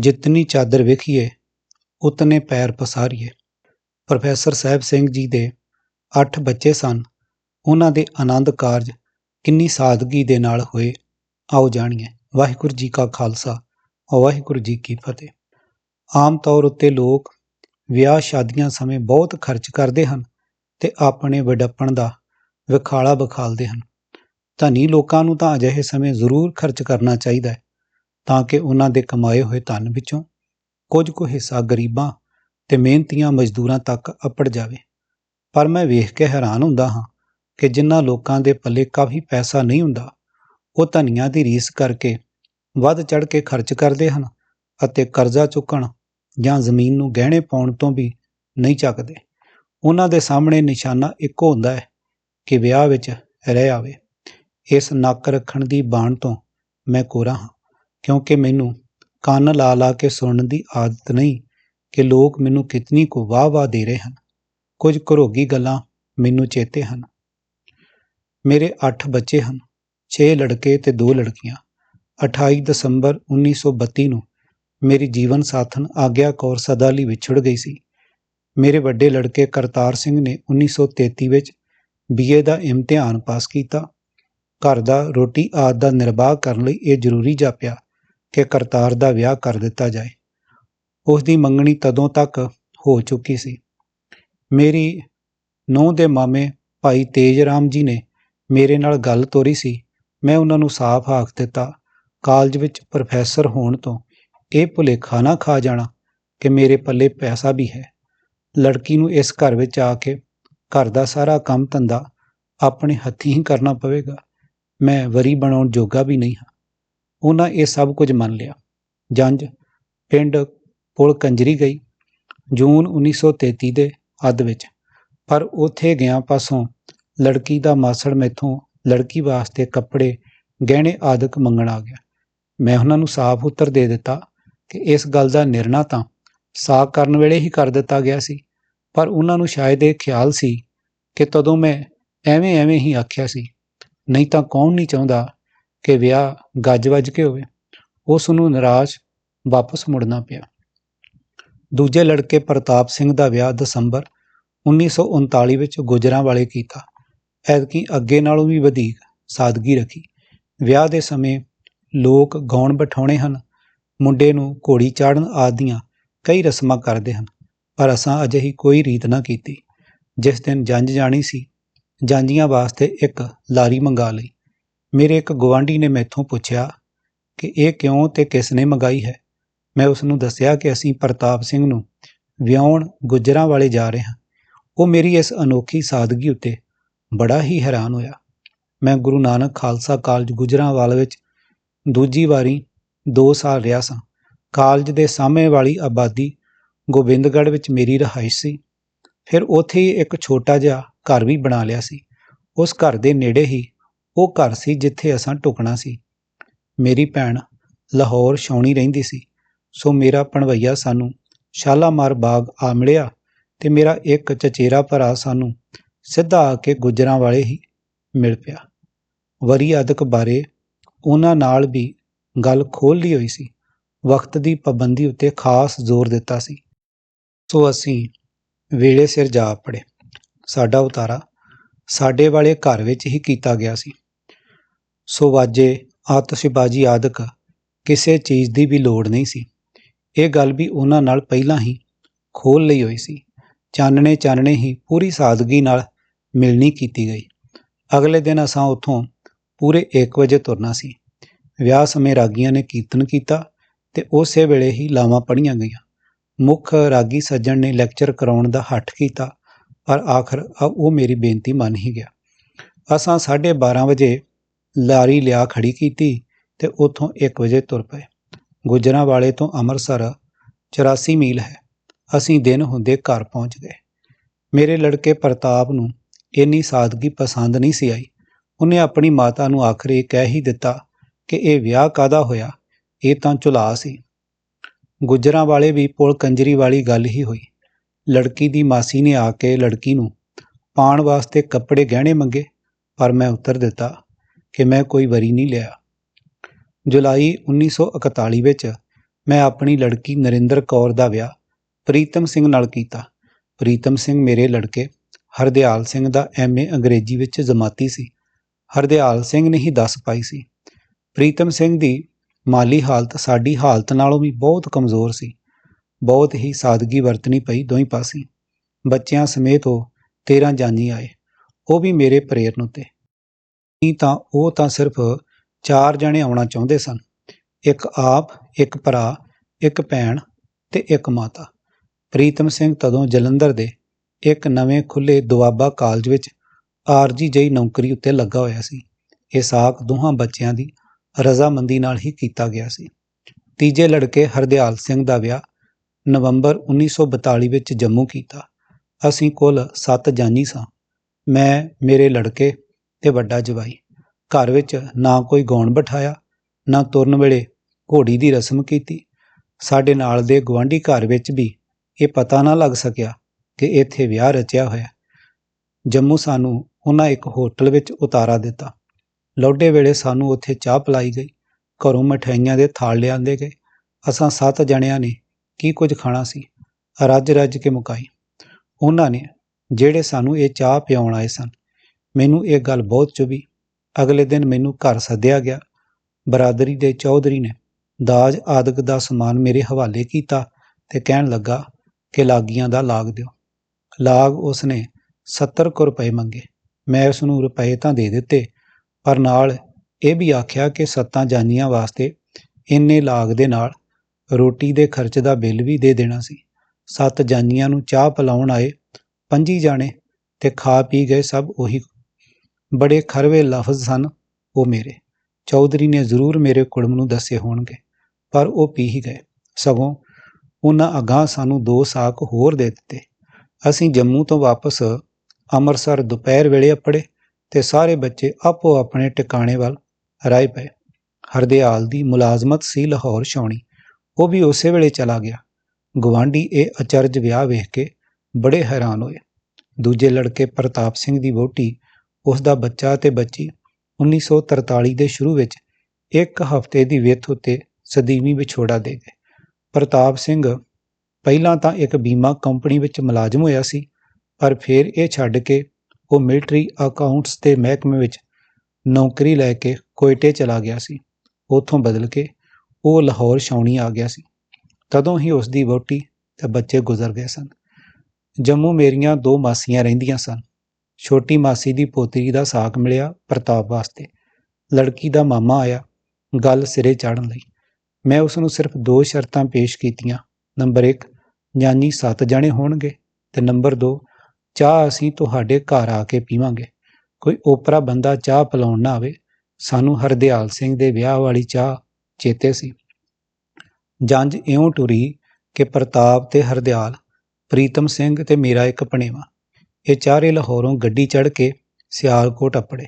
ਜਿਤਨੀ ਚਾਦਰ ਵੇਖੀਏ, ਉਤਨੇ ਪੈਰ ਪਸਾਰੀਏ। ਪ੍ਰੋਫੈਸਰ ਸਾਹਿਬ ਸਿੰਘ ਜੀ ਦੇ 8 ਬੱਚੇ ਸਨ। ਉਹਨਾਂ ਦੇ ਆਨੰਦ ਕਾਰਜ ਕਿੰਨੀ ਸਾਦਗੀ ਦੇ ਨਾਲ ਹੋਏ। ਆਓ ਜਾਣੀਏ, ਵਾਹਿਗੁਰੂ ਜੀ ਕਾ ਖਾਲਸਾ ਵਾਹਿਗੁਰੂ ਜੀ ਕੀ ਫਤਿਹ। ਆਮ ਤੌਰ ਉੱਤੇ ਲੋਕ ਵਿਆਹ ਸ਼ਾਦੀਆਂ ਸਮੇਂ ਬਹੁਤ ਖਰਚ ਕਰਦੇ ਹਨ ਤੇ ਆਪਣੇ ਵਡੱਪਣ ਦਾ ਵਿਖਾਲਾ ਵਿਖਾਲਦੇ ਹਨ। ਧਨੀ ਲੋਕਾਂ ਨੂੰ ਤਾਂ ਅਜਿਹੇ ਸਮੇਂ ਜ਼ਰੂਰ ਖਰਚ ਕਰਨਾ ਚਾਹੀਦਾ ਹੈ। ਤਾਂ ਕਿ ਉਹਨਾਂ ਦੇ ਕਮਾਏ ਹੋਏ ਧਨ ਵਿੱਚੋਂ ਕੁਝ ਕੁ ਹਿੱਸਾ ਗਰੀਬਾਂ ਤੇ ਮਿਹਨਤੀਆਂ ਮਜ਼ਦੂਰਾਂ ਤੱਕ ਅਪੜ ਜਾਵੇ। ਪਰ ਮੈਂ ਵੇਖ ਕੇ ਹੈਰਾਨ ਹੁੰਦਾ ਹਾਂ ਕਿ ਜਿਨ੍ਹਾਂ ਲੋਕਾਂ ਦੇ ਪੱਲੇ ਕਾਫੀ ਪੈਸਾ ਨਹੀਂ ਹੁੰਦਾ, ਉਹ ਧਨੀਆਂ ਦੀ ਰੀਸ ਕਰਕੇ ਵੱਧ ਚੜ ਕੇ ਖਰਚ ਕਰਦੇ ਹਨ ਅਤੇ ਕਰਜ਼ਾ ਚੁੱਕਣ ਜਾਂ ਜ਼ਮੀਨ ਨੂੰ ਗਹਿਣੇ ਪਾਉਣ ਤੋਂ ਵੀ ਨਹੀਂ ਚੱਕਦੇ। ਉਹਨਾਂ ਦੇ ਸਾਹਮਣੇ ਨਿਸ਼ਾਨਾ ਇੱਕੋ ਹੁੰਦਾ ਹੈ ਕਿ ਵਿਆਹ ਵਿੱਚ ਰਹਿ ਆਵੇ। ਇਸ ਨੱਕ ਰੱਖਣ ਦੀ ਬਾਣ ਤੋਂ ਮੈਂ ਕੋਰਾ ਹਾਂ। ਕਿਉਂਕਿ ਮੈਨੂੰ ਕੰਨ ਲਾ ਲਾ ਕੇ ਸੁਣਨ ਦੀ ਆਦਤ ਨਹੀਂ ਕਿ ਲੋਕ ਮੈਨੂੰ ਕਿਤਨੀ ਕੁ ਵਾਹ ਵਾਹ ਦੇ ਰਹੇ ਹਨ। ਕੁਝ ਘਰੋਗੀ ਗੱਲਾਂ ਮੈਨੂੰ ਚੇਤੇ ਹਨ। ਮੇਰੇ 8 ਬੱਚੇ ਹਨ 6 ਲੜਕੇ ਤੇ 2 ਲੜਕੀਆਂ। 28 ਦਸੰਬਰ 1932 ਨੂੰ ਮੇਰੀ ਜੀਵਨ ਸਾਥਣ ਆਗਿਆ ਕੌਰ ਸਦਾ ਲਈ ਵਿਛੜ ਗਈ ਸੀ। ਮੇਰੇ ਵੱਡੇ ਲੜਕੇ ਕਰਤਾਰ ਸਿੰਘ ਨੇ 1933 ਵਿੱਚ ਬੀਏ ਦਾ ਇਮਤਿਹਾਨ ਪਾਸ ਕੀਤਾ। ਘਰ ਦਾ ਰੋਟੀ ਆਦ ਦਾ ਨਿਰਵਾਹ ਕਰਨ ਲਈ ਇਹ ਜ਼ਰੂਰੀ ਜਾਪਿਆ। ਕਿ ਕਰਤਾਰ ਦਾ ਵਿਆਹ ਕਰ ਦਿੱਤਾ ਜਾਏ। ਉਸ ਦੀ ਮੰਗਣੀ ਤਦੋਂ ਤੱਕ ਹੋ ਚੁੱਕੀ ਸੀ। ਮੇਰੀ ਨੂੰਹ ਦੇ ਮਾਮੇ ਭਾਈ ਤੇਜ ਰਾਮ ਜੀ ਨੇ ਮੇਰੇ ਨਾਲ ਗੱਲ ਤੋਰੀ ਸੀ। ਮੈਂ ਉਹਨਾਂ ਨੂੰ ਸਾਫ਼ ਆਖ ਦਿੱਤਾ, ਕਾਲਜ ਵਿੱਚ ਪ੍ਰੋਫੈਸਰ ਹੋਣ ਤੋਂ ਇਹ ਭੁਲੇਖਾ ਨਾ ਖਾ ਜਾਣਾ ਕਿ ਮੇਰੇ ਪੱਲੇ ਪੈਸਾ ਵੀ ਹੈ। ਲੜਕੀ ਨੂੰ ਇਸ ਘਰ ਵਿੱਚ ਆ ਕੇ ਘਰ ਦਾ ਸਾਰਾ ਕੰਮ ਧੰਦਾ ਆਪਣੇ ਹੱਥੀਂ ਹੀ ਕਰਨਾ ਪਵੇਗਾ। ਮੈਂ ਵਰੀ ਬਣਾਉਣ ਜੋਗਾ ਵੀ ਨਹੀਂ ਹਾਂ। ਉਹਨਾਂ ਇਹ ਸਭ ਕੁਝ ਮੰਨ ਲਿਆ। ਜੰਜ ਪਿੰਡ ਪੁਲ ਕੰਜਰੀ ਗਈ ਜੂਨ 1933 ਦੇ ਅੱਧ ਵਿੱਚ। ਪਰ ਉੱਥੇ ਗਿਆ ਪਾਸੋਂ ਲੜਕੀ ਦਾ ਮਾਸੜ ਮੈਥੋਂ ਲੜਕੀ ਵਾਸਤੇ ਕੱਪੜੇ ਗਹਿਣੇ ਆਦਿਕ ਮੰਗਣ ਆ ਗਿਆ। ਮੈਂ ਉਹਨਾਂ ਨੂੰ ਸਾਫ਼ ਉੱਤਰ ਦੇ ਦਿੱਤਾ ਕਿ ਇਸ ਗੱਲ ਦਾ ਨਿਰਣਾ ਤਾਂ ਸਾਕ ਕਰਨ ਵੇਲੇ ਹੀ ਕਰ ਦਿੱਤਾ ਗਿਆ ਸੀ, ਪਰ ਉਹਨਾਂ ਨੂੰ ਸ਼ਾਇਦ ਇਹ ਖਿਆਲ ਸੀ ਕਿ ਤਦੋਂ ਮੈਂ ਐਵੇਂ ਐਵੇਂ ਹੀ ਆਖਿਆ ਸੀ, ਨਹੀਂ ਤਾਂ ਕੌਣ ਨਹੀਂ ਚਾਹੁੰਦਾ ਕਿ ਵਿਆਹ ਗੱਜ ਵੱਜ ਕੇ ਹੋਵੇ, ਉਸ ਨੂੰ ਨਿਰਾਸ਼ ਵਾਪਸ ਮੁੜਨਾ ਪਿਆ। ਦੂਜੇ ਲੜਕੇ ਪ੍ਰਤਾਪ ਸਿੰਘ ਦਾ ਵਿਆਹ ਦਸੰਬਰ 1939 ਵਿੱਚ ਗੁਜਰਾਂ ਵਾਲੇ ਕੀਤਾ। ਐਤਕੀ ਅੱਗੇ ਨਾਲੋਂ ਵੀ ਵਧੇਕ ਸਾਦਗੀ ਰੱਖੀ। ਵਿਆਹ ਦੇ ਸਮੇਂ ਲੋਕ ਗਾਉਣ ਬਿਠਾਉਣੇ ਹਨ, ਮੁੰਡੇ ਨੂੰ ਘੋੜੀ ਚਾੜਨ ਆਦੀਆਂ ਕਈ ਰਸਮਾਂ ਕਰਦੇ ਹਨ, ਪਰ ਅਸਾਂ ਅਜਿਹੀ ਕੋਈ ਰੀਤ ਨਾ ਕੀਤੀ। ਜਿਸ ਦਿਨ ਜੰਜ ਜਾਣੀ ਸੀ ਜਾਂਜੀਆਂ ਵਾਸਤੇ ਇੱਕ ਲਾਰੀ ਮੰਗਾ ਲਈ। ਮੇਰੇ ਇੱਕ ਗਵਾਂਢੀ ਨੇ ਮੈਥੋਂ ਪੁੱਛਿਆ ਕਿ ਇਹ ਕਿਉਂ ਤੇ ਕਿਸ ਨੇ ਮੰਗਾਈ ਹੈ? ਮੈਂ ਉਸ ਨੂੰ ਦੱਸਿਆ ਕਿ ਅਸੀਂ ਪ੍ਰਤਾਪ ਸਿੰਘ ਨੂੰ ਵਿਆਹਣ ਗੁਜਰਾਂ ਵਾਲੇ ਜਾ ਰਹੇ ਹਾਂ। ਉਹ ਮੇਰੀ ਇਸ ਅਨੋਖੀ ਸਾਦਗੀ ਉੱਤੇ ਬੜਾ ਹੀ ਹੈਰਾਨ ਹੋਇਆ। ਮੈਂ ਗੁਰੂ ਨਾਨਕ ਖਾਲਸਾ ਕਾਲਜ ਗੁਜਰਾਂਵਾਲ ਵਿੱਚ ਦੂਜੀ ਵਾਰੀ 2 ਸਾਲ ਰਿਹਾ ਸਾਂ। ਕਾਲਜ ਦੇ ਸਾਹਮਣੇ ਵਾਲੀ ਆਬਾਦੀ ਗੋਬਿੰਦਗੜ੍ਹ ਵਿੱਚ ਮੇਰੀ ਰਹਾਇਸ਼ ਸੀ। ਫਿਰ ਉੱਥੇ ਹੀ ਇੱਕ ਛੋਟਾ ਜਿਹਾ ਘਰ ਵੀ ਬਣਾ ਲਿਆ ਸੀ। ਉਸ ਘਰ ਦੇ ਨੇੜੇ ਹੀ ਉਹ ਘਰ ਸੀ ਜਿੱਥੇ ਅਸਾਂ ਟੁਕਣਾ ਸੀ। ਮੇਰੀ ਭੈਣ ਲਾਹੌਰ ਛਾਉਣੀ ਰਹਿੰਦੀ ਸੀ। ਸੋ ਮੇਰਾ ਪਣਵਈਆ ਸਾਨੂੰ ਸ਼ਾਲਾਮਾਰ ਬਾਗ ਆ ਮਿਲਿਆ ਤੇ ਮੇਰਾ ਇੱਕ ਚਚੇਰਾ ਭਰਾ ਸਾਨੂੰ ਸਿੱਧਾ ਆ ਕੇ ਗੁਜਰਾਂ ਵਾਲੇ ਹੀ ਮਿਲ ਪਿਆ। ਵਰੀ ਅਦਕ ਬਾਰੇ ਉਹਨਾਂ ਨਾਲ ਵੀ ਗੱਲ ਖੋਲ ਲਈ ਹੋਈ ਸੀ। ਵਕਤ ਦੀ ਪਾਬੰਦੀ ਉੱਤੇ ਖਾਸ ਜ਼ੋਰ ਦਿੱਤਾ ਸੀ। ਸੋ ਅਸੀਂ ਵੇਲੇ ਸਿਰ ਜਾ ਪੜੇ। ਸਾਡਾ ਉਤਾਰਾ ਸਾਡੇ ਵਾਲੇ ਘਰ ਵਿੱਚ ਹੀ ਕੀਤਾ ਗਿਆ ਸੀ। ਸੋ ਵਾਜੇ ਆਤਿਸ਼ਬਾਜ਼ੀ ਆਦਿਕ, ਕਿਸੇ ਚੀਜ਼ ਦੀ ਵੀ ਲੋੜ ਨਹੀਂ ਸੀ। ਇਹ ਗੱਲ ਵੀ ਉਹਨਾਂ ਨਾਲ ਪਹਿਲਾਂ ਹੀ ਖੋਲ ਲਈ ਹੋਈ ਸੀ। ਚਾਨਣੇ ਚਾਨਣੇ ਹੀ ਪੂਰੀ ਸਾਦਗੀ ਨਾਲ ਮਿਲਣੀ ਕੀਤੀ ਗਈ। ਅਗਲੇ ਦਿਨ ਅਸਾਂ ਉੱਥੋਂ ਪੂਰੇ 1 ਵਜੇ ਤੁਰਨਾ ਸੀ। ਵਿਆਹ ਸਮੇਂ ਰਾਗੀਆਂ ਨੇ ਕੀਰਤਨ ਕੀਤਾ ਤੇ ਉਸੇ ਵੇਲੇ ਹੀ ਲਾਵਾਂ ਪੜੀਆਂ ਗਈਆਂ। ਮੁੱਖ ਰਾਗੀ ਸੱਜਣ ਨੇ ਲੈਕਚਰ ਕਰਾਉਣ ਦਾ ਹੱਠ ਕੀਤਾ, ਪਰ ਆਖਰ ਉਹ ਮੇਰੀ ਬੇਨਤੀ ਮੰਨ ਹੀ ਗਿਆ। ਅਸਾਂ 12:30 ਵਜੇ ਲਾਰੀ ਲਿਆ ਖੜੀ ਕੀਤੀ ਤੇ ਉੱਥੋਂ 1 ਵਜੇ ਤੁਰ ਪਏ। ਗੁਜਰਾਂ ਵਾਲੇ ਤੋਂ ਅੰਮ੍ਰਿਤਸਰ 84 ਮੀਲ ਹੈ। ਅਸੀਂ ਦਿਨ ਹੁੰਦੇ ਘਰ ਪਹੁੰਚ ਗਏ। ਮੇਰੇ ਲੜਕੇ ਪ੍ਰਤਾਪ ਨੂੰ ਇੰਨੀ ਸਾਦਗੀ ਪਸੰਦ ਨਹੀਂ ਸੀ ਆਈ। ਉਹਨੇ ਆਪਣੀ ਮਾਤਾ ਨੂੰ ਆਖਰੀ ਕਹਿ ਹੀ ਦਿੱਤਾ ਕਿ ਇਹ ਵਿਆਹ ਕਾਦਾ ਹੋਇਆ? ਇਹ ਤਾਂ ਝੁਲਾ ਸੀ। ਗੁਜਰਾਂ ਵਾਲੇ ਵੀ ਪੁਲ ਕੰਜਰੀ ਵਾਲੀ ਗੱਲ ਹੀ ਹੋਈ। ਲੜਕੀ ਦੀ ਮਾਸੀ ਨੇ ਆ ਕੇ ਲੜਕੀ ਨੂੰ ਪਾਣ ਵਾਸਤੇ ਕੱਪੜੇ ਗਹਿਣੇ ਮੰਗੇ, ਪਰ ਮੈਂ ਉੱਤਰ ਦਿੱਤਾ ਕਿ ਮੈਂ ਕੋਈ ਵਰੀ ਨਹੀਂ ਲਿਆ। ਜੁਲਾਈ 1941 ਵਿੱਚ ਮੈਂ ਆਪਣੀ ਲੜਕੀ ਨਰਿੰਦਰ ਕੌਰ ਦਾ ਵਿਆਹ ਪ੍ਰੀਤਮ ਸਿੰਘ ਨਾਲ ਕੀਤਾ। ਪ੍ਰੀਤਮ ਸਿੰਘ ਮੇਰੇ ਲੜਕੇ ਹਰਦਿਆਲ ਸਿੰਘ ਦਾ ਐਮਏ ਅੰਗਰੇਜ਼ੀ ਵਿੱਚ ਜ਼ਮਾਤੀ ਸੀ। ਹਰਦਿਆਲ ਸਿੰਘ ਨੇ ਹੀ ਦੱਸ ਪਾਈ ਸੀ। ਪ੍ਰੀਤਮ ਸਿੰਘ ਦੀ ਮਾਲੀ ਹਾਲਤ ਸਾਡੀ ਹਾਲਤ ਨਾਲੋਂ ਵੀ ਬਹੁਤ ਕਮਜ਼ੋਰ ਸੀ। ਬਹੁਤ ਹੀ ਸਾਦਗੀ ਵਰਤਣੀ ਪਈ ਦੋਹੀਂ ਪਾਸੇ। ਬੱਚਿਆਂ ਸਮੇਤ ਉਹ 13 ਜਾਨੀ ਆਏ। ਉਹ ਵੀ ਮੇਰੇ ਪ੍ਰੇਰਨ ਉਤੇ। ਨਹੀਂ ਤਾਂ ਉਹ ਤਾਂ ਸਿਰਫ ਚਾਰ ਜਣੇ ਆਉਣਾ ਚਾਹੁੰਦੇ ਸਨ। ਇੱਕ ਆਪ, ਇੱਕ ਭਰਾ, ਇੱਕ ਭੈਣ ਤੇ ਇੱਕ ਮਾਤਾ। ਪ੍ਰੀਤਮ ਸਿੰਘ ਤਦੋਂ ਜਲੰਧਰ ਦੇ ਇੱਕ ਨਵੇਂ ਖੁੱਲੇ ਦੁਆਬਾ ਕਾਲਜ ਵਿੱਚ ਆਰਜੀ ਜਈ ਨੌਕਰੀ ਉੱਤੇ ਲੱਗਾ ਹੋਇਆ ਸੀ। ਇਹ ਸਾਕ ਦੋਹਾਂ ਬੱਚਿਆਂ ਦੀ ਰਜ਼ਾਮੰਦੀ ਨਾਲ ਹੀ ਕੀਤਾ ਗਿਆ ਸੀ। ਤੀਜੇ ਲੜਕੇ ਹਰਦਿਆਲ ਸਿੰਘ ਦਾ ਵਿਆਹ ਨਵੰਬਰ 1942 ਵਿੱਚ ਜੰਮੂ ਕੀਤਾ। ਅਸੀਂ ਕੁੱਲ 7 ਜਾਨੀ ਸਾਂ। ਮੈਂ, ਮੇਰੇ ਲੜਕੇ ਤੇ ਵੱਡਾ ਜਵਾਈ। ਘਰ ਵਿੱਚ ਨਾ ਕੋਈ ਗਾਉਣ ਬਿਠਾਇਆ, ਨਾ ਤੁਰਨ ਵੇਲੇ ਘੋੜੀ ਦੀ ਰਸਮ ਕੀਤੀ। ਸਾਡੇ ਨਾਲ ਦੇ ਗਵਾਂਢੀ ਘਰ ਵਿੱਚ ਵੀ ਇਹ ਪਤਾ ਨਾ ਲੱਗ ਸਕਿਆ ਕਿ ਇੱਥੇ ਵਿਆਹ ਰਚਿਆ ਹੋਇਆ। ਜੰਮੂ ਸਾਨੂੰ ਉਹਨਾਂ ਇੱਕ ਹੋਟਲ ਵਿੱਚ ਉਤਾਰਾ ਦਿੱਤਾ। ਲੋਡੇ ਵੇਲੇ ਸਾਨੂੰ ਉੱਥੇ ਚਾਹ ਪਿਲਾਈ ਗਈ। ਘਰੋਂ ਮਠਿਆਈਆਂ ਦੇ ਥਾਲ ਲਿਆਂਦੇ ਗਏ। ਅਸਾਂ ਸੱਤ ਜਣਿਆਂ ਨੇ ਕੀ ਕੁਝ ਖਾਣਾ ਸੀ ਰੱਜ ਰੱਜ ਕੇ ਮੁਕਾਈ। ਉਹਨਾਂ ਨੇ ਜਿਹੜੇ ਸਾਨੂੰ ਇਹ ਚਾਹ ਪਿਆਉਣ ਆਏ ਸਨ ਮੈਨੂੰ ਇਹ ਗੱਲ ਬਹੁਤ ਚੁਭੀ। ਅਗਲੇ ਦਿਨ ਮੈਨੂੰ ਘਰ ਸੱਦਿਆ ਗਿਆ। ਬਰਾਦਰੀ ਦੇ ਚੌਧਰੀ ਨੇ ਦਾਜ ਆਦਿਕ ਦਾ ਸਮਾਨ ਮੇਰੇ ਹਵਾਲੇ ਕੀਤਾ ਤੇ ਕਹਿਣ ਲੱਗਾ, ਕਿ ਲਾਗੀਆਂ ਦਾ ਲਾਗ ਦਿਓ। ਲਾਗ ਉਸਨੇ 70 ਕੁ ਰੁਪਏ ਮੰਗੇ। ਮੈਂ ਉਸ ਨੂੰ ਰੁਪਏ ਤਾਂ ਦੇ ਦਿੱਤੇ, ਪਰ ਨਾਲ ਇਹ ਵੀ ਆਖਿਆ ਕਿ ਸੱਤਾਂ ਜਾਨੀਆਂ ਵਾਸਤੇ ਇੰਨੇ ਲਾਗ ਦੇ ਨਾਲ ਰੋਟੀ ਦੇ ਖਰਚ ਦਾ ਬਿੱਲ ਵੀ ਦੇ ਦੇਣਾ ਸੀ। ਸੱਤ ਜਾਨੀਆਂ ਨੂੰ ਚਾਹ ਪਿਲਾਉਣ ਆਏ, ਪੰਜੀ ਜਾਣੇ ਤੇ ਖਾ ਪੀ ਗਏ ਸਭ ਉਹੀ ਬੜੇ ਖਰਵੇ ਲਫ਼ਜ਼ ਸਨ ਉਹ ਮੇਰੇ। ਚੌਧਰੀ ਨੇ ਜ਼ਰੂਰ ਮੇਰੇ ਕੁੜਮ ਨੂੰ ਦੱਸੇ ਹੋਣਗੇ, ਪਰ ਉਹ ਪੀ ਹੀ ਗਏ। ਸਗੋਂ ਉਹਨਾਂ ਅਗਾਹ ਸਾਨੂੰ ਦੋ ਸਾਕ ਹੋਰ ਦੇ ਦਿੱਤੇ। ਅਸੀਂ ਜੰਮੂ ਤੋਂ ਵਾਪਸ ਅੰਮ੍ਰਿਤਸਰ ਦੁਪਹਿਰ ਵੇਲੇ ਅਪੜੇ ਤੇ ਸਾਰੇ ਬੱਚੇ ਆਪੋ ਆਪਣੇ ਟਿਕਾਣੇ ਵੱਲ ਰਾਏ ਪਏ। ਹਰਦਿਆਲ ਦੀ ਮੁਲਾਜ਼ਮਤ ਸੀ ਲਾਹੌਰ ਛਾਉਣੀ। ਉਹ ਵੀ ਉਸੇ ਵੇਲੇ ਚਲਾ ਗਿਆ। ਗਵਾਂਢੀ ਇਹ ਅਚਰਜ ਵਿਆਹ ਵੇਖ ਕੇ ਬੜੇ ਹੈਰਾਨ ਹੋਏ। ਦੂਜੇ ਲੜਕੇ ਪ੍ਰਤਾਪ ਸਿੰਘ ਦੀ ਵਹੁਟੀ ਉਸ ਦਾ ਬੱਚਾ ਅਤੇ ਬੱਚੀ 1943 ਦੇ ਸ਼ੁਰੂ ਵਿੱਚ ਇੱਕ ਹਫ਼ਤੇ ਦੀ ਵਿੱਥ ਉੱਤੇ ਸਦੀਵੀ ਵਿਛੋੜਾ ਦੇ ਗਏ। ਪ੍ਰਤਾਪ ਸਿੰਘ ਪਹਿਲਾਂ ਤਾਂ ਇੱਕ ਬੀਮਾ ਕੰਪਨੀ ਵਿੱਚ ਮੁਲਾਜ਼ਮ ਹੋਇਆ ਸੀ, ਪਰ ਫਿਰ ਇਹ ਛੱਡ ਕੇ ਉਹ ਮਿਲਟਰੀ ਅਕਾਊਂਟਸ ਦੇ ਮਹਿਕਮੇ ਵਿੱਚ ਨੌਕਰੀ ਲੈ ਕੇ ਕੋਇਟੇ ਚਲਾ ਗਿਆ ਸੀ। ਉੱਥੋਂ ਬਦਲ ਕੇ ਉਹ ਲਾਹੌਰ ਛਾਉਣੀ ਆ ਗਿਆ ਸੀ। ਤਦੋਂ ਹੀ ਉਸ ਦੀ ਵਹੁਟੀ ਤੇ ਬੱਚੇ ਗੁਜ਼ਰ ਗਏ ਸਨ। ਜੰਮੂ ਮੇਰੀਆਂ ਦੋ ਮਾਸੀਆਂ ਰਹਿੰਦੀਆਂ ਸਨ। ਛੋਟੀ ਮਾਸੀ ਦੀ ਪੋਤਰੀ ਦਾ ਸਾਕ ਮਿਲਿਆ ਪ੍ਰਤਾਪ ਵਾਸਤੇ। ਲੜਕੀ ਦਾ ਮਾਮਾ ਆਇਆ, ਗੱਲ ਸਿਰੇ ਚਾੜਨ ਲਈ। ਮੈਂ ਉਸ ਨੂੰ ਸਿਰਫ ਦੋ ਸ਼ਰਤਾਂ ਪੇਸ਼ ਕੀਤੀਆਂ। ਨੰਬਰ 1 ਜਾਨੀ ਸੱਤ ਜਣੇ ਹੋਣਗੇ। ਤੇ ਨੰਬਰ 2 ਚਾਹ ਅਸੀਂ ਤੁਹਾਡੇ ਘਰ ਆ ਕੇ ਪੀਵਾਂਗੇ। ਕੋਈ ਓਪਰਾ ਬੰਦਾ ਚਾਹ ਪਿਲਾਉਣ ਨਾ ਆਵੇ। ਸਾਨੂੰ ਹਰਦਿਆਲ ਸਿੰਘ ਦੇ ਵਿਆਹ ਵਾਲੀ ਚਾਹ ਚੇਤੇ ਸੀ। ਜੰਜ ਇਉਂ ਟੁਰੀ ਕਿ ਪ੍ਰਤਾਪ ਤੇ ਹਰਦਿਆਲ, ਪ੍ਰੀਤਮ ਸਿੰਘ ਤੇ ਮੇਰਾ ਇੱਕ ਭਣੇਵਾ ਇਹ ਚਾਰੇ ਲਾਹੌਰੋਂ ਗੱਡੀ ਚੜ੍ਹ ਕੇ ਸਿਆਲਕੋਟ ਅਪੜੇ।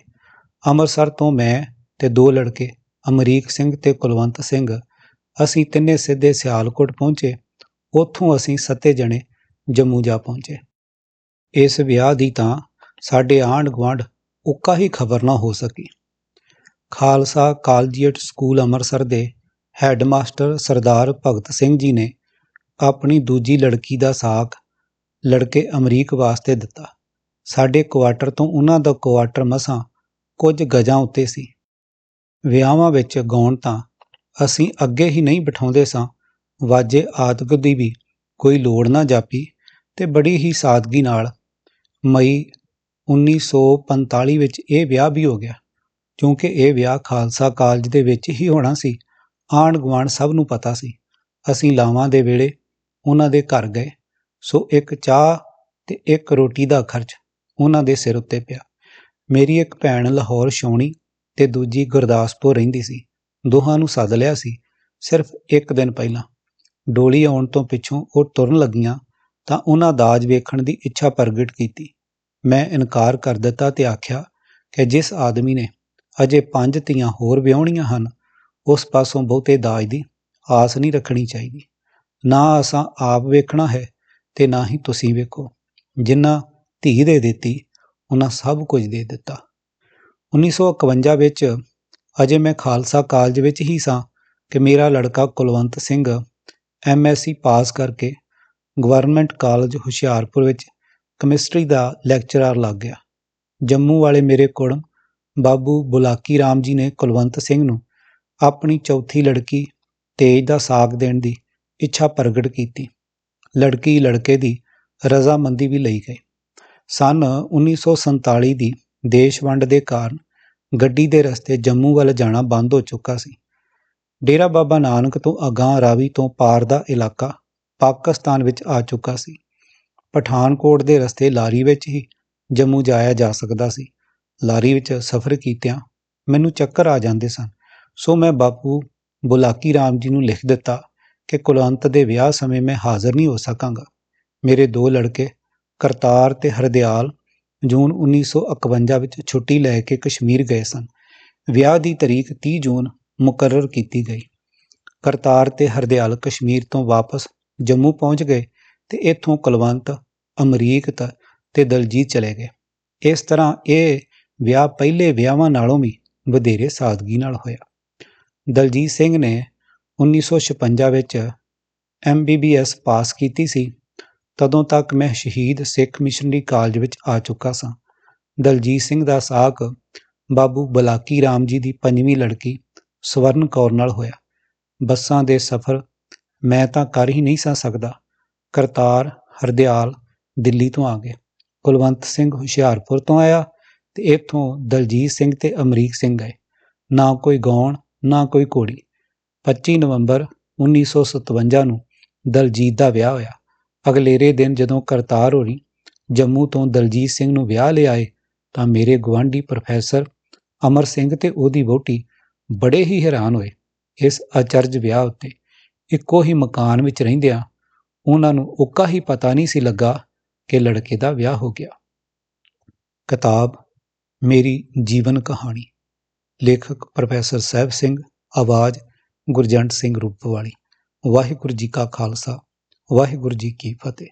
ਅੰਮ੍ਰਿਤਸਰ ਤੋਂ ਮੈਂ ਤੇ ਦੋ ਲੜਕੇ, ਅਮਰੀਕ ਸਿੰਘ ਤੇ ਕੁਲਵੰਤ ਸਿੰਘ, ਅਸੀਂ ਤਿੰਨੇ ਸਿੱਧੇ ਸਿਆਲਕੋਟ ਪਹੁੰਚੇ। ਉੱਥੋਂ ਅਸੀਂ ਸੱਤੇ ਜਣੇ ਜੰਮੂ ਜਾ ਪਹੁੰਚੇ। ਇਸ ਵਿਆਹ ਦੀ ਤਾਂ ਸਾਡੇ ਆਂਢ ਗੁਆਂਢ ਉੱਕਾ ਹੀ ਖਬਰ ਨਾ ਹੋ ਸਕੀ। ਖਾਲਸਾ ਕਾਲਜੀਏਟ ਸਕੂਲ ਅੰਮ੍ਰਿਤਸਰ ਦੇ ਹੈੱਡਮਾਸਟਰ ਸਰਦਾਰ ਭਗਤ ਸਿੰਘ ਜੀ ਨੇ ਆਪਣੀ ਦੂਜੀ ਲੜਕੀ ਦਾ ਸਾਕ ਲੜਕੇ ਅਮਰੀਕ ਵਾਸਤੇ ਦਿੱਤਾ। ਸਾਡੇ ਕੁਆਟਰ ਤੋਂ ਉਹਨਾਂ ਦਾ ਕੁਆਟਰ ਮਸਾਂ ਕੁਝ ਗਜਾਂ ਉੱਤੇ ਸੀ। ਵਿਆਹਾਂ ਵਿੱਚ ਗਾਉਣ ਤਾਂ ਅਸੀਂ ਅੱਗੇ ਹੀ ਨਹੀਂ ਬਿਠਾਉਂਦੇ ਸਾਂ। ਵਾਜੇ ਆਦਿਕ ਦੀ ਵੀ ਕੋਈ ਲੋੜ ਨਾ ਜਾਪੀ ਤੇ ਬੜੀ ਹੀ ਸਾਦਗੀ ਨਾਲ ਮਈ 1945 ਵਿੱਚ ਇਹ ਵਿਆਹ ਵੀ ਹੋ ਗਿਆ। ਕਿਉਂਕਿ ਇਹ ਵਿਆਹ ਖਾਲਸਾ ਕਾਲਜ ਦੇ ਵਿੱਚ ਹੀ ਹੋਣਾ ਸੀ। ਆਂਢ ਗੁਆਂਢ ਸਭ ਨੂੰ ਪਤਾ ਸੀ। ਅਸੀਂ ਲਾਵਾਂ ਦੇ ਵੇਲੇ ਉਹਨਾਂ ਦੇ ਘਰ ਗਏ। ਸੋ ਇੱਕ ਚਾਹ ਤੇ ਇੱਕ ਰੋਟੀ ਦਾ ਖਰਚ ਉਹਨਾਂ ਦੇ ਸਿਰ ਉੱਤੇ ਪਿਆ। ਮੇਰੀ ਇੱਕ ਭੈਣ ਲਾਹੌਰ ਛਾਉਣੀ ਤੇ ਦੂਜੀ ਗੁਰਦਾਸਪੁਰ ਰਹਿੰਦੀ ਸੀ। ਦੋਹਾਂ ਨੂੰ ਸੱਦ ਲਿਆ ਸੀ ਸਿਰਫ ਇੱਕ ਦਿਨ ਪਹਿਲਾਂ। ਡੋਲੀ ਆਉਣ ਤੋਂ ਪਿੱਛੋਂ ਉਹ ਤੁਰਨ ਲੱਗੀਆਂ ਤਾਂ ਉਹਨਾਂ ਦਾਜ ਵੇਖਣ ਦੀ ਇੱਛਾ ਪ੍ਰਗਟ ਕੀਤੀ। ਮੈਂ ਇਨਕਾਰ ਕਰ ਦਿੱਤਾ ਤੇ ਆਖਿਆ ਕਿ ਜਿਸ ਆਦਮੀ ਨੇ ਅਜੇ ਪੰਜ ਧੀਆਂ ਹੋਰ ਵਿਆਹੁਣੀਆਂ ਹਨ, ਉਸ ਪਾਸੋਂ ਬਹੁਤੇ ਦਾਜ ਦੀ ਆਸ ਨਹੀਂ ਰੱਖਣੀ ਚਾਹੀਦੀ। ਨਾ ਅਸਾਂ ਆਪ ਵੇਖਣਾ ਹੈ ਤੇ ਨਾ ਹੀ ਤੁਸੀਂ ਵੇਖੋ। ਜਿੰਨਾ ਧੀ ਦੇ ਦਿੱਤੀ, ਉਹਨਾਂ ਸਭ ਕੁਝ ਦੇ ਦਿੱਤਾ। 1951 ਵਿੱਚ ਅਜੇ ਮੈਂ ਖਾਲਸਾ ਕਾਲਜ ਵਿੱਚ ਹੀ ਸਾਂ ਕਿ ਮੇਰਾ ਲੜਕਾ ਕੁਲਵੰਤ ਸਿੰਘ ਐਮਐਸਸੀ ਪਾਸ ਕਰਕੇ ਗਵਰਨਮੈਂਟ ਕਾਲਜ ਹੁਸ਼ਿਆਰਪੁਰ ਵਿੱਚ ਕੈਮਿਸਟਰੀ ਦਾ ਲੈਕਚਰਰ ਲੱਗ ਗਿਆ। ਜੰਮੂ ਵਾਲੇ ਮੇਰੇ ਕੁੜਮ ਬਾਬੂ ਬੁਲਾਕੀ ਰਾਮ ਜੀ ਨੇ ਕੁਲਵੰਤ ਸਿੰਘ ਨੂੰ ਆਪਣੀ ਚੌਥੀ ਲੜਕੀ ਤੇਜ ਦਾ ਸਾਕ ਦੇਣ ਦੀ ਇੱਛਾ ਪ੍ਰਗਟ ਕੀਤੀ। ਲੜਕੀ ਲੜਕੇ ਦੀ ਰਜ਼ਾਮੰਦੀ ਵੀ ਲਈ ਗਈ। ਸਨ 1947 ਦੀ ਦੇਸ਼ ਵੰਡ ਦੇ ਕਾਰਨ ਗੱਡੀ ਦੇ ਰਸਤੇ ਜੰਮੂ ਵੱਲ ਜਾਣਾ ਬੰਦ ਹੋ ਚੁੱਕਾ ਸੀ। ਡੇਰਾ ਬਾਬਾ ਨਾਨਕ ਤੋਂ ਅਗਾਂਹ ਰਾਵੀ ਤੋਂ ਪਾਰ ਦਾ ਇਲਾਕਾ ਪਾਕਿਸਤਾਨ ਵਿੱਚ ਆ ਚੁੱਕਾ ਸੀ। ਪਠਾਨਕੋਟ ਦੇ ਰਸਤੇ ਲਾਰੀ ਵਿੱਚ ਹੀ ਜੰਮੂ ਜਾਇਆ ਜਾ ਸਕਦਾ ਸੀ। ਲਾਰੀ ਵਿੱਚ ਸਫ਼ਰ ਕੀਤਿਆਂ ਮੈਨੂੰ ਚੱਕਰ ਆ ਜਾਂਦੇ ਸਨ। ਸੋ ਮੈਂ ਬਾਪੂ ਬੁਲਾਕੀ ਰਾਮ ਜੀ ਨੂੰ ਲਿਖ ਦਿੱਤਾ ਕਿ ਕੁਲਵੰਤ ਦੇ ਵਿਆਹ ਸਮੇਂ ਮੈਂ ਹਾਜ਼ਰ ਨਹੀਂ ਹੋ ਸਕਾਂਗਾ। ਮੇਰੇ ਦੋ ਲੜਕੇ, ਕਰਤਾਰ ਤੇ ਹਰਦਿਆਲ, ਜੂਨ 1951 ਵਿੱਚ ਛੁੱਟੀ ਲੈ ਕੇ ਕਸ਼ਮੀਰ ਗਏ ਸਨ। ਵਿਆਹ ਦੀ ਤਰੀਕ 30 ਜੂਨ ਮੁਕਰਰ ਕੀਤੀ ਗਈ। ਕਰਤਾਰ ਤੇ ਹਰਦਿਆਲ ਕਸ਼ਮੀਰ ਤੋਂ ਵਾਪਸ ਜੰਮੂ ਪਹੁੰਚ ਗਏ ਤੇ ਇੱਥੋਂ ਕੁਲਵੰਤ ਅਮਰੀਕ ਤ- ਤੇ ਦਲਜੀਤ ਚਲੇ ਗਏ। ਇਸ ਤਰ੍ਹਾਂ ਇਹ ਵਿਆਹ ਪਹਿਲੇ ਵਿਆਹਾਂ ਨਾਲੋਂ ਵੀ ਵਧੇਰੇ ਸਾਦਗੀ ਨਾਲ ਹੋਇਆ। ਦਲਜੀਤ ਸਿੰਘ ਨੇ 1956 ਵਿੱਚ M B B MBBS pass ਕੀਤੀ ਸੀ, ਤਦੋਂ ਤੱਕ ਮੈਂ ਸ਼ਹੀਦ ਸਿੱਖ ਮਿਸ਼ਨਰੀ ਕਾਲਜ ਵਿੱਚ ਆ ਚੁੱਕਾ ਸਾਂ। ਦਲਜੀਤ ਸਿੰਘ ਦਾ ਸਾਕ ਬਾਬੂ ਬਲਾਕੀ ਰਾਮ ਜੀ ਦੀ ਪੰਜਵੀਂ ਲੜਕੀ ਸਵਰਨ ਕੌਰ ਨਾਲ ਹੋਇਆ। ਬੱਸਾਂ ਦੇ ਸਫ਼ਰ ਮੈਂ ਤਾਂ ਕਰ ਹੀ ਨਹੀਂ ਸਾਂ ਸਕਦਾ। ਕਰਤਾਰ, ਹਰਦਿਆਲ, ਦਿੱਲੀ ਤੋਂ ਆ ਗਏ। ਕੁਲਵੰਤ ਸਿੰਘ ਹੁਸ਼ਿਆਰਪੁਰ ਤੋਂ ਆਇਆ ਤੇ ਇੱਥੋਂ ਦਲਜੀਤ ਸਿੰਘ ਤੇ ਅਮਰੀਕ ਸਿੰਘ ਗਏ। ਨਾ ਕੋਈ ਗਾਉਣ ਨਾ ਕੋਈ ਕੋੜੀ 25 ਨਵੰਬਰ 1957 ਨੂੰ ਦਲਜੀਤ ਦਾ ਵਿਆਹ ਹੋਇਆ। ਅਗਲੇਰੇ ਦਿਨ ਜਦੋਂ ਕਰਤਾਰ ਹੋਣੀ ਜੰਮੂ ਤੋਂ ਦਲਜੀਤ ਸਿੰਘ ਨੂੰ ਵਿਆਹ ਲਿਆਏ ਤਾਂ ਮੇਰੇ ਗਵਾਂਢੀ ਪ੍ਰੋਫੈਸਰ ਅਮਰ ਸਿੰਘ ਤੇ ਉਹਦੀ ਵਹੁਟੀ ਬੜੇ ਹੀ ਹੈਰਾਨ ਹੋਏ। ਇਸ ਅਚਰਜ ਵਿਆਹ ਉੱਤੇ ਇੱਕੋ ਹੀ ਮਕਾਨ ਵਿੱਚ ਰਹਿੰਦਿਆਂ ਉਹਨਾਂ ਨੂੰ ਉੱਕਾ ਹੀ ਪਤਾ ਨਹੀਂ ਸੀ ਲੱਗਾ ਕਿ ਲੜਕੇ ਦਾ ਵਿਆਹ ਹੋ ਗਿਆ। ਕਿਤਾਬ ਮੇਰੀ ਜੀਵਨ ਕਹਾਣੀ। ਲੇਖਕ ਪ੍ਰੋਫੈਸਰ ਸਾਹਿਬ ਸਿੰਘ, ਆਵਾਜ਼ ਗੁਰਜੰਟ ਸਿੰਘ ਰੂਪਵਾਲੀ। ਵਾਹਿਗੁਰੂ ਜੀ ਕਾ ਖਾਲਸਾ ਵਾਹਿਗੁਰੂ ਜੀ ਕੀ ਫਤਿਹ।